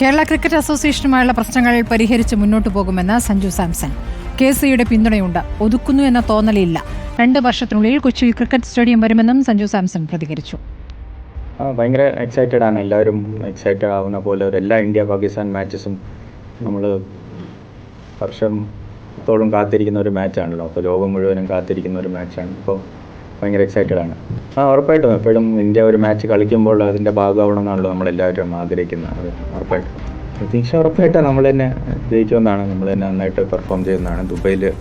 Kerala cricket അസോസിയേഷനുമായുള്ള പ്രശ്നങ്ങൾ പരിഹരിച്ച് മുന്നോട്ടു പോകുമെന്ന് സഞ്ജു സാംസൺ. കെ സിയുടെ പിന്തുണയുണ്ട്. ഒതുക്കുന്നു എന്ന തോന്നലില്ല. രണ്ട് വർഷത്തിനുള്ളിൽ കൊച്ചി ക്രിക്കറ്റ് സ്റ്റേഡിയം വരുമെന്നും സഞ്ജു സാംസൺ പ്രതികരിച്ചു. ഭയങ്കര എക്സൈറ്റഡ് ആണ്. എല്ലാവരും എക്സൈറ്റഡ് ആവുന്ന പോലെ എല്ലാ ഇന്ത്യ പാകിസ്ഥാൻ മാച്ചസും നമ്മൾ വർഷത്തോളം കാത്തിരിക്കുന്ന ഒരു മാച്ചാണല്ലോ അപ്പോൾ ലോകം മുഴുവനും കാത്തിരിക്കുന്ന ഒരു മാച്ചാണ് അപ്പോൾ ഭയങ്കര എക്സൈറ്റഡ് ആണ്. ആ ഉറപ്പായിട്ടും. എപ്പോഴും ഇന്ത്യ ഒരു മാച്ച് കളിക്കുമ്പോൾ അതിന്റെ ഭാഗമാവണം എന്നാണല്ലോ നമ്മളെല്ലാവരും ആഗ്രഹിക്കുന്നത്. ഉറപ്പായിട്ടും. പ്രതീക്ഷ ഉറപ്പായിട്ടും നമ്മൾ തന്നെ ജയിക്കുമെന്നാണ് നമ്മൾ തന്നെ നന്നായിട്ട് പെർഫോം ചെയ്യുന്നതാണ് ദുബൈയിൽ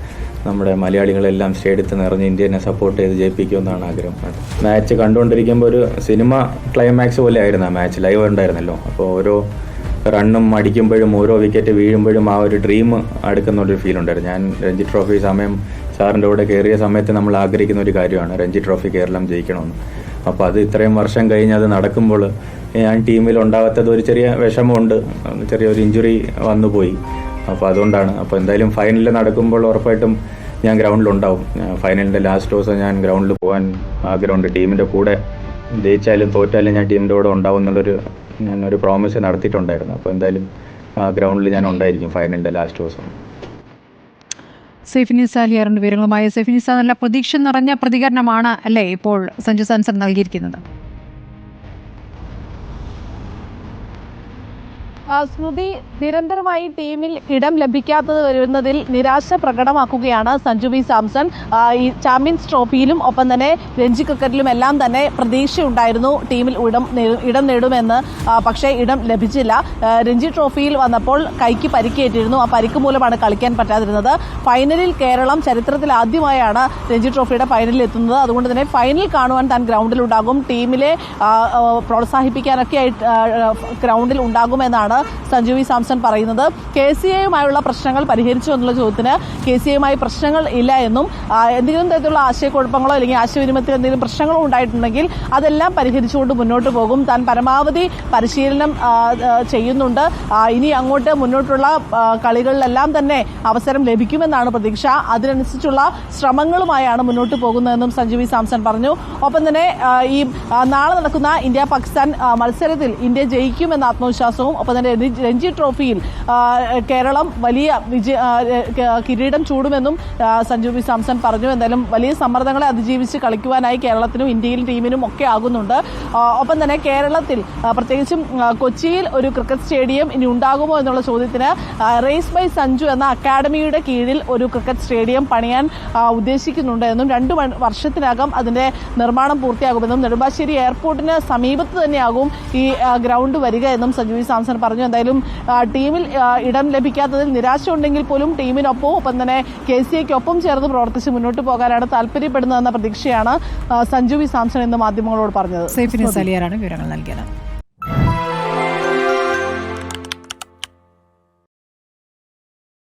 നമ്മുടെ മലയാളികളെല്ലാം സ്റ്റേഡിയത്തിൽ നിറഞ്ഞ് ഇന്ത്യനെ സപ്പോർട്ട് ചെയ്ത് ജയിപ്പിക്കുമെന്നാണ് ആഗ്രഹം. മാച്ച് കണ്ടുകൊണ്ടിരിക്കുമ്പോൾ ഒരു സിനിമ ക്ലൈമാക്സ് പോലെ ആയിരുന്നു ആ മാച്ച് ലൈവ് ഉണ്ടായിരുന്നല്ലോ. അപ്പോൾ ഓരോ റണ്ണും അടിക്കുമ്പോഴും ഓരോ വിക്കറ്റ് വീഴുമ്പോഴും ആ ഒരു ഡ്രീം അടുക്കുന്ന ഒരു ഫീൽ ഉണ്ടായിരുന്നു. ഞാൻ രഞ്ജി ട്രോഫി സമയം സാറിന്റെ കൂടെ കയറിയ സമയത്ത് നമ്മൾ ആഗ്രഹിക്കുന്ന ഒരു കാര്യമാണ്. രഞ്ജി ട്രോഫി കേരളം ജയിക്കണമെന്ന്. അപ്പോൾ അത് ഇത്രയും വർഷം കഴിഞ്ഞ് അത് നടക്കുമ്പോൾ ഞാൻ ടീമിൽ ഉണ്ടാകാത്തത് ഒരു ചെറിയ വിഷമമുണ്ട്. ചെറിയൊരു ഇഞ്ചുറി വന്നുപോയി. അപ്പോൾ അതുകൊണ്ടാണ്. അപ്പോൾ എന്തായാലും ഫൈനലിൽ നടക്കുമ്പോൾ ഉറപ്പായിട്ടും ഞാൻ ഗ്രൗണ്ടിലുണ്ടാവും ഫൈനലിന്റെ ലാസ്റ്റ് ദിവസം ഞാൻ ഗ്രൗണ്ടിൽ പോകാൻ ആഗ്രഹമുണ്ട്. ടീമിന്റെ കൂടെ ജയിച്ചാലും തോറ്റാലും ഞാൻ ടീമിന്റെ കൂടെ ഉണ്ടാവും എന്നുള്ളൊരു ഞാനൊരു പ്രോമിസ് നടത്തിയിട്ടുണ്ടായിരുന്നു. അപ്പോൾ എന്തായാലും ഗ്രൗണ്ടിൽ ഞാൻ ഉണ്ടായിരിക്കും ഫൈനലിന്റെ ലാസ്റ്റ് ദിവസം. സൈഫിനിസ അലിയാറിന്റെ വിവരങ്ങളുമായി. സൈഫിനിസ നല്ല പ്രതീക്ഷ നിറഞ്ഞ പ്രതികരണമാണ് അല്ലേ ഇപ്പോൾ സഞ്ജു സാംസൺ നൽകിയിരിക്കുന്നത്? സ്മൃതി നിരന്തരമായി ടീമിൽ ഇടം ലഭിക്കാത്തത് വരുന്നതിൽ നിരാശ പ്രകടമാക്കുകയാണ് സഞ്ജു വി സാംസൺ. ഈ ചാമ്പ്യൻസ് ട്രോഫിയിലും ഒപ്പം തന്നെ രഞ്ജി ക്രിക്കറ്റിലും എല്ലാം തന്നെ പ്രതീക്ഷയുണ്ടായിരുന്നു ടീമിൽ ഇടം ഇടം നേടുമെന്ന്. പക്ഷേ ഇടം ലഭിച്ചില്ല. രഞ്ജി ട്രോഫിയിൽ വന്നപ്പോൾ കൈക്ക് പരിക്കേറ്റിരുന്നു. ആ പരിക്ക് മൂലമാണ് കളിക്കാൻ പറ്റാതിരുന്നത്. ഫൈനലിൽ കേരളം ചരിത്രത്തിൽ ആദ്യമായാണ് രഞ്ജി ട്രോഫിയുടെ ഫൈനലിൽ എത്തുന്നത്. അതുകൊണ്ട് തന്നെ ഫൈനൽ കാണുവാൻ താൻ ഗ്രൗണ്ടിലുണ്ടാകും. ടീമിലെ പ്രോത്സാഹിപ്പിക്കാനൊക്കെ ആയിട്ട് ഗ്രൗണ്ടിൽ ഉണ്ടാകുമെന്നാണ് സഞ്ജു വി സാംസൺ പറയുന്നത് കെ സി എയുമായുള്ള പ്രശ്നങ്ങൾ പരിഹരിച്ചു എന്നുള്ള ചോദ്യത്തിന് കെ സി എയുമായി പ്രശ്നങ്ങൾ ഇല്ല എന്നും എന്തെങ്കിലും തരത്തിലുള്ള ആശയക്കുഴപ്പങ്ങളോ അല്ലെങ്കിൽ ആശയവിനിമയത്തിൽ എന്തെങ്കിലും പ്രശ്നങ്ങളോ ഉണ്ടായിട്ടുണ്ടെങ്കിൽ അതെല്ലാം പരിഹരിച്ചുകൊണ്ട് മുന്നോട്ട് പോകും. താൻ പരമാവധി പരിശീലനം ചെയ്യുന്നുണ്ട്. ഇനി അങ്ങോട്ട് മുന്നോട്ടുള്ള കളികളിലെല്ലാം തന്നെ അവസരം ലഭിക്കുമെന്നാണ് പ്രതീക്ഷ. അതിനനുസരിച്ചുള്ള ശ്രമങ്ങളുമായാണ് മുന്നോട്ട് പോകുന്നതെന്നും സഞ്ജു വി സാംസൺ പറഞ്ഞു. ഒപ്പം തന്നെ ഈ നാളെ നടക്കുന്ന ഇന്ത്യ പാകിസ്ഥാൻ മത്സരത്തിൽ ഇന്ത്യ ജയിക്കുമെന്ന ആത്മവിശ്വാസവും ഒപ്പം തന്നെ രഞ്ജി- ട്രോഫിയിൽ കേരളം വലിയ വിജയ കിരീടം ചൂടുമെന്നും സഞ്ജു വി സാംസൺ പറഞ്ഞു. എന്തായാലും വലിയ സമ്മർദ്ദങ്ങളെ അതിജീവിച്ച് കളിക്കുവാനായി കേരളത്തിനും ഇന്ത്യയിൽ ടീമിനും ഒക്കെ ആകുന്നുണ്ട്. ഒപ്പം തന്നെ കേരളത്തിൽ പ്രത്യേകിച്ചും കൊച്ചിയിൽ ഒരു ക്രിക്കറ്റ് സ്റ്റേഡിയം ഇനി ഉണ്ടാകുമോ എന്നുള്ള ചോദ്യത്തിന് റേസ് ബൈ സഞ്ജു എന്ന അക്കാഡമിയുടെ കീഴിൽ ഒരു ക്രിക്കറ്റ് സ്റ്റേഡിയം പണിയാൻ ഉദ്ദേശിക്കുന്നുണ്ട് എന്നും രണ്ടു വർഷത്തിനകം അതിന്റെ നിർമ്മാണം പൂർത്തിയാകുമെന്നും നെടുമ്പാശ്ശേരി എയർപോർട്ടിന് സമീപത്ത് തന്നെയാകും ഈ ഗ്രൗണ്ട് വരിക എന്നും സഞ്ജു വി സാംസൺ പറഞ്ഞു. എന്തായാലും ടീമിൽ ഇടം ലഭിക്കാത്തതിൽ നിരാശ ഉണ്ടെങ്കിൽ പോലും ടീമിനൊപ്പം ഒപ്പം തന്നെ കെ സി എക്കൊപ്പം ചേർന്ന് പ്രവർത്തിച്ച് മുന്നോട്ട് പോകാനാണ് താല്പര്യപ്പെടുന്നതെന്ന പ്രതീക്ഷയാണ് സഞ്ജു വി സാംസൺ ഇന്ന് മാധ്യമങ്ങളോട് പറഞ്ഞത്. അലിയാറാണ് വിവരങ്ങൾ നൽകിയത്.